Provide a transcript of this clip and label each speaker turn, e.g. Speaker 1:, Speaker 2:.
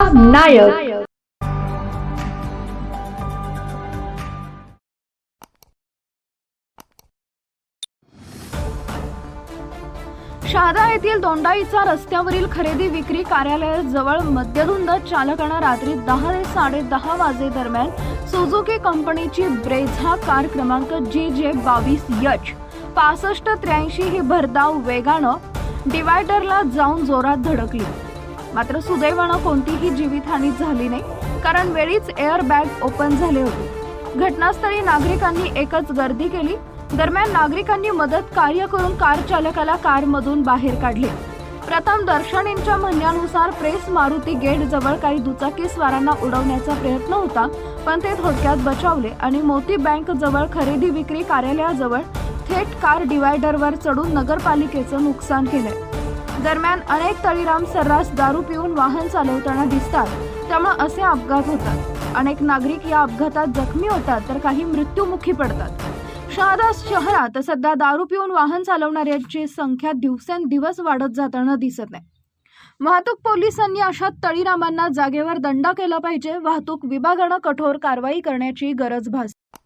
Speaker 1: नायक.
Speaker 2: शहादा येथील दोंडाईचा रस्त्यावरील खरेदी विक्री कार्यालयाजवळ मद्यधुंद चालकानं रात्री दहा ते साडे दहा वाजे दरम्यान सुझुकी कंपनीची ब्रेझा कार क्रमांक जे जे बावीस यच. पासष्ट त्र्याऐंशी ही भरधाव वेगानं डिवायडरला जाऊन जोरात धडकली. मात्र सुदैवानं कोणतीही जीवितहानी झाली नाही कारण वेळीच एअर बॅग ओपन झाले होते. घटनास्थळी नागरिकांनी एकच गर्दी केली. दरम्यान नागरिकांनी मदत कार्य करून कार चालकाला कारमधून बाहेर काढले. प्रथम दर्शनींच्या म्हणण्यानुसार प्रेस मारुती गेट जवळ काही दुचाकी स्वारांना उडवण्याचा प्रयत्न होता पण ते थोडक्यात बचावले आणि मोती बँक जवळ खरेदी विक्री कार्यालयाजवळ थेट कार डिवायडरवर चढून नगरपालिकेचं नुकसान केलंय दरम्यान अनेक तळीराम सर्रास दारू पिऊन वाहन चालवताना दिसतात. त्यामुळे असे अपघात होतात. अनेक नागरिक या अपघातात जखमी होतात तर काही मृत्यूमुखी पडतात. शहादा शहरात सध्या दारू पिऊन वाहन चालवणाऱ्यांची संख्या दिवसेंदिवस वाढत जाताना दिसत नाही. वाहतूक पोलिसांनी अशा तळीरामांना जागेवर दंड केला पाहिजे. वाहतूक विभागानं कठोर कारवाई करण्याची गरज भासते.